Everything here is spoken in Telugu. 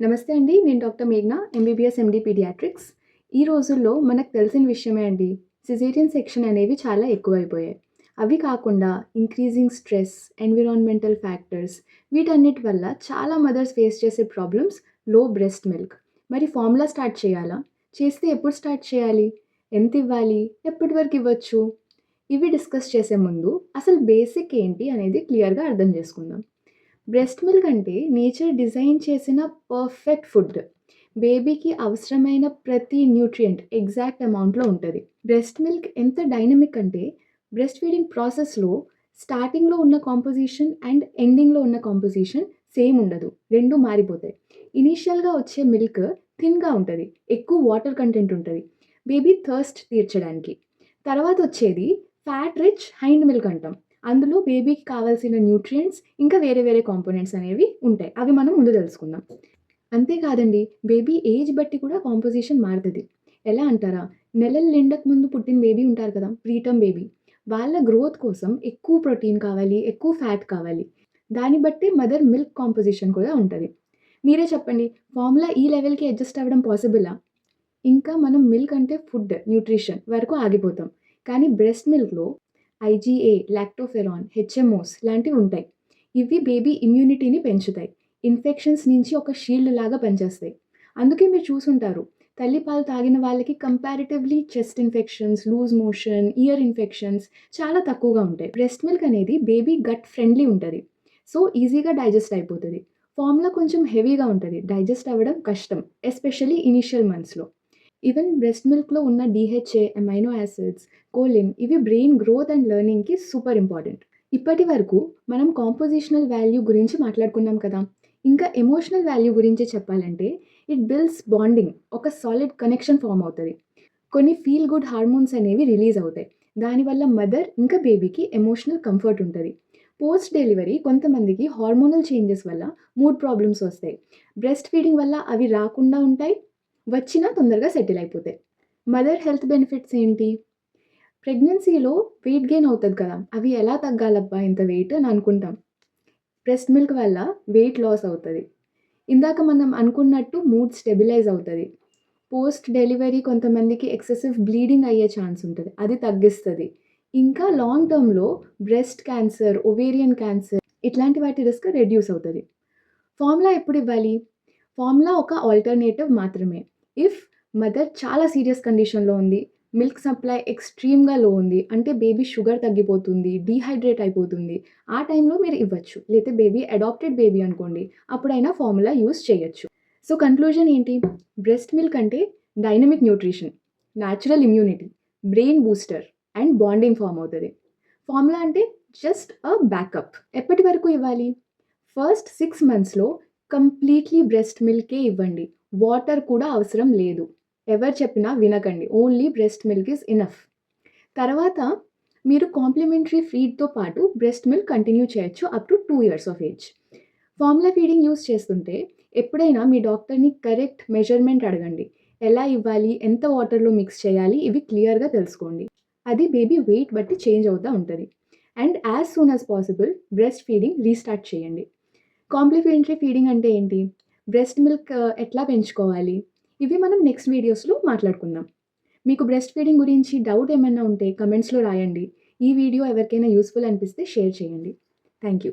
నమస్తే అండి. నేను డాక్టర్ మేఘ్నా, ఎంబీబీఎస్, ఎండి పీడియాట్రిక్స్. ఈ రోజుల్లో మనకు తెలిసిన విషయమే అండి. సిజేరియన్ సెక్షన్ అనేవి చాలా ఎక్కువైపోయాయి. అవి కాకుండా ఇంక్రీజింగ్ స్ట్రెస్, ఎన్విరాన్మెంటల్ ఫ్యాక్టర్స్ వీటన్నిటి వల్ల చాలా మదర్స్ ఫేస్ చేసే ప్రాబ్లమ్స్లో బ్రెస్ట్ మిల్క్. మరి ఫార్ములా స్టార్ట్ చేయాలా? చేస్తే ఎప్పుడు స్టార్ట్ చేయాలి? ఎంత ఇవ్వాలి? ఎప్పటి వరకు ఇవ్వచ్చు? ఇవి డిస్కస్ చేసే ముందు అసలు బేసిక్ ఏంటి అనేది క్లియర్‌గా అర్థం చేసుకుందాం. బ్రెస్ట్ మిల్క్ అంటే నేచర్ డిజైన్ చేసిన పర్ఫెక్ట్ ఫుడ్. బేబీకి అవసరమైన ప్రతి న్యూట్రియంట్ ఎగ్జాక్ట్ అమౌంట్‌లో ఉంటుంది బ్రెస్ట్ మిల్క్ ఎంత డైనమిక్ అంటే బ్రెస్ట్ ఫీడింగ్ ప్రాసెస్‌లో స్టార్టింగ్‌లో ఉన్న కాంపోజిషన్ అండ్ ఎండింగ్‌లో ఉన్న కాంపోజిషన్ సేమ్ ఉండదు. రెండు మారిపోతాయి. ఇనీషియల్‌గా వచ్చే మిల్క్ థిన్‌గా ఉంటుంది ఎక్కువ వాటర్ కంటెంట్ ఉంటుంది బేబీ థర్స్ట్ తీర్చడానికి. తర్వాత వచ్చేది ఫ్యాట్ రిచ్ హైండ్ మిల్క్ అంటాం. అందులో బేబీకి కావాల్సిన న్యూట్రియంట్స్ ఇంకా వేరే వేరే కాంపోనెంట్స్ అనేవి ఉంటాయి. అవి మనం ముందు తెలుసుకుందాం. అంతేకాదండి బేబీ ఏజ్ బట్టి కూడా కాంపోజిషన్ మారుతుంది ఎలా అంటారా? నెలలు నిండక ముందు పుట్టిన బేబీ ఉంటారు కదా! Preterm baby. వాళ్ళ గ్రోత్ కోసం ఎక్కువ ప్రోటీన్ కావాలి, ఎక్కువ ఫ్యాట్ కావాలి. దాన్ని బట్టి మదర్ మిల్క్ కాంపోజిషన్ కూడా ఉంటుంది మీరే చెప్పండి ఫార్ములా ఈ లెవెల్‌కి అడ్జస్ట్ అవ్వడం పాసిబులా? ఇంకా మనం మిల్క్ అంటే ఫుడ్, న్యూట్రిషన్ వరకు ఆగిపోతాం. కానీ బ్రెస్ట్ మిల్క్‌లో ఐజీఏ, లాక్టోఫెరాన్, హెచ్ఎంఓస్ లాంటివి ఉంటాయి. ఇవి బేబీ ఇమ్యూనిటీని పెంచుతాయి. ఇన్ఫెక్షన్స్ నుంచి ఒక షీల్డ్ లాగా పనిచేస్తాయి. అందుకే మీరు చూసుంటారు. తల్లిపాలు తాగిన వాళ్ళకి comparatively chest infections, loose motion, ear infections చాలా తక్కువగా ఉంటాయి. బ్రెస్ట్ మిల్క్ అనేది బేబీ గట్ ఫ్రెండ్లీ ఉంటుంది సో ఈజీగా డైజెస్ట్ అయిపోతుంది ఫామ్లో కొంచెం హెవీగా ఉంటుంది డైజెస్ట్ అవ్వడం కష్టం. ఎస్పెషల్లీ ఇనిషియల్ మంత్స్‌లో. ఈవెన్ బ్రెస్ట్ మిల్క్‌లో ఉన్న డిహెచ్ఏ అమైనో యాసిడ్స్, కోలిన్ ఇవి బ్రెయిన్ గ్రోత్ అండ్ లెర్నింగ్‌కి సూపర్ ఇంపార్టెంట్. ఇప్పటి వరకు మనం కాంపోజిషనల్ వాల్యూ గురించి మాట్లాడుకున్నాం కదా! ఇంకా ఎమోషనల్ వాల్యూ గురించి చెప్పాలంటే ఇట్ బిల్డ్స్ బాండింగ్. ఒక సాలిడ్ కనెక్షన్ ఫార్మ్ అవుతుంది కొన్ని ఫీల్ గుడ్ హార్మోన్స్ అనేవి రిలీజ్ అవుతాయి. దానివల్ల మదర్ ఇంకా బేబీకి ఎమోషనల్ కంఫర్ట్ ఉంటుంది పోస్ట్ డెలివరీ కొంతమందికి హార్మోనల్ చేంజెస్ వల్ల మూడ్ ప్రాబ్లమ్స్ వస్తాయి. బ్రెస్ట్ ఫీడింగ్ వల్ల అవి రాకుండా ఉంటాయి. వచ్చినా తొందరగా సెటిల్ అయిపోతాయి. మదర్ హెల్త్ బెనిఫిట్స్ ఏంటి? ప్రెగ్నెన్సీలో వెయిట్ గెయిన్ అవుతుంది కదా! అవి ఎలా తగ్గాలబ్బా ఇంత వెయిట్ అని అనుకుంటాం. బ్రెస్ట్ మిల్క్ వల్ల వెయిట్ లాస్ అవుతుంది ఇందాక మనం అనుకున్నట్టు మూడ్ స్టెబిలైజ్ అవుతుంది పోస్ట్ డెలివరీ కొంతమందికి ఎక్సెసివ్ బ్లీడింగ్ అయ్యే ఛాన్స్ ఉంటుంది అది తగ్గిస్తుంది ఇంకా లాంగ్ టర్మ్‌లో బ్రెస్ట్ క్యాన్సర్, ఒవేరియన్ క్యాన్సర్ ఇట్లాంటి వాటి రిస్క్ రెడ్యూస్ అవుతుంది ఫార్ములా ఎప్పుడు ఇవ్వాలి? ఫార్ములా ఒక ఆల్టర్‌నేటివ్ మాత్రమే. ఇఫ్ మదర్ చాలా సీరియస్ కండిషన్‌లో ఉంది. మిల్క్ సప్లై ఎక్స్‌ట్రీమ్‌గా లో ఉంది. అంటే బేబీ షుగర్ తగ్గిపోతుంది. డీహైడ్రేట్ అయిపోతుంది. ఆ టైంలో మీరు ఇవ్వచ్చు. లేకపోతే బేబీ అడాప్టెడ్ బేబీ అనుకోండి. అప్పుడైనా ఫార్ములా యూస్ చేయొచ్చు. సో కన్క్లూజన్ ఏంటి? బ్రెస్ట్ మిల్క్ అంటే dynamic nutrition, natural immunity, brain booster and bonding form అవుతుంది ఫార్ములా అంటే జస్ట్ అ బ్యాకప్. ఎప్పటి వరకు ఇవ్వాలి? ఫస్ట్ సిక్స్ మంత్స్‌లో కంప్లీట్‌లీ బ్రెస్ట్ మిల్కే ఇవ్వండి. వాటర్ కూడా అవసరం లేదు. ఎవరు చెప్పినా వినకండి. Only breast milk is enough తర్వాత మీరు కాంప్లిమెంటరీ ఫీడ్‌తో పాటు బ్రెస్ట్ మిల్క్ కంటిన్యూ చేయొచ్చు up to two years of age. Formula feeding use చేస్తుంటే ఎప్పుడైనా మీ డాక్టర్‌ని కరెక్ట్ మెజర్‌మెంట్ అడగండి. ఎలా ఇవ్వాలి? ఎంత వాటర్‌లో మిక్స్ చేయాలి? ఇవి క్లియర్‌గా తెలుసుకోండి. అది బేబీ వెయిట్ బట్టి చేంజ్ అవుతూ ఉంటుంది and as soon as possible breast feeding restart చేయండి. కాంప్లిమెంటరీ ఫీడింగ్ అంటే ఏంటి? బ్రెస్ట్ మిల్క్ ఎట్లా పెంచుకోవాలి? ఇవి మనం నెక్స్ట్ వీడియోస్‌లో మాట్లాడుకుందాం. మీకు బ్రెస్ట్ ఫీడింగ్ గురించి డౌట్ ఏమైనా ఉంటే కమెంట్స్లో రాయండి. ఈ వీడియో ఎవరికైనా యూస్ఫుల్ అనిపిస్తే షేర్ చేయండి. Thank you.